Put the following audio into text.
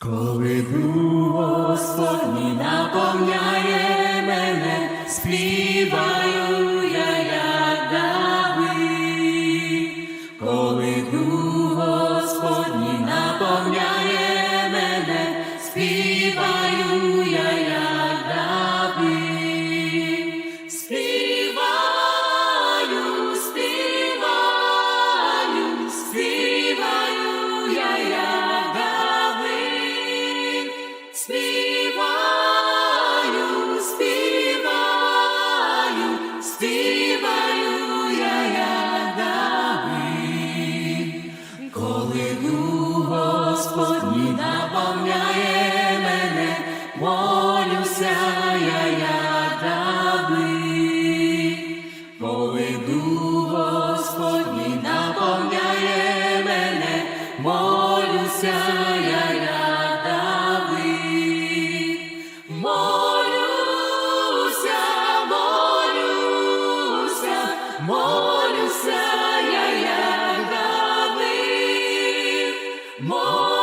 Коли дух Господній наповняє мене, співаю я, як Давид. Коли дух Співаю, співаю, співаю я, як Давид. Коли наповняє мене, молюся я, як Давид. Коли наповняє мене, молюся молюся, я, як Давид. Молюся.